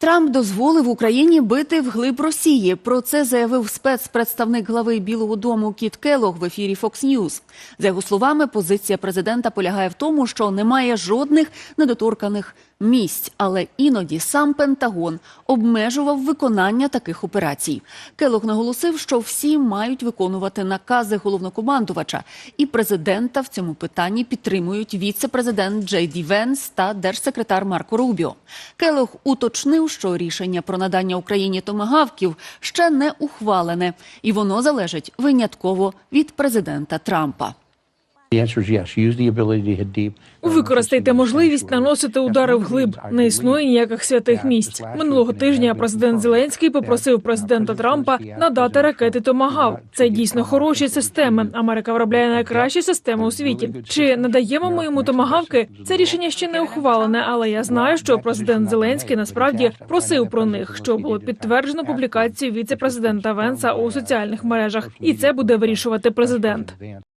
Трамп дозволив Україні бити вглиб Росії. Про це заявив спецпредставник глави Білого Дому Кіт Келлог в ефірі Fox News. За його словами, позиція президента полягає в тому, що немає жодних недоторканих місць, але іноді сам Пентагон обмежував виконання таких операцій. Келлог наголосив, що всі мають виконувати накази головнокомандувача, і президента в цьому питанні підтримують віце-президент Джей Ді Венс та держсекретар Марко Рубіо. Келлог уточнив, що рішення про надання Україні томагавків ще не ухвалене, і воно залежить винятково від президента Трампа. Використайте можливість наносити удари вглиб. Не існує ніяких святих місць. Минулого тижня президент Зеленський попросив президента Трампа надати ракети Томагав. Це дійсно хороші системи. Америка виробляє найкращі системи у світі. Чи надаємо ми йому томагавки? Це рішення ще не ухвалене, але я знаю, що президент Зеленський насправді просив про них, що було підтверджено публікацією віце-президента Венса у соціальних мережах, і це буде вирішувати президент.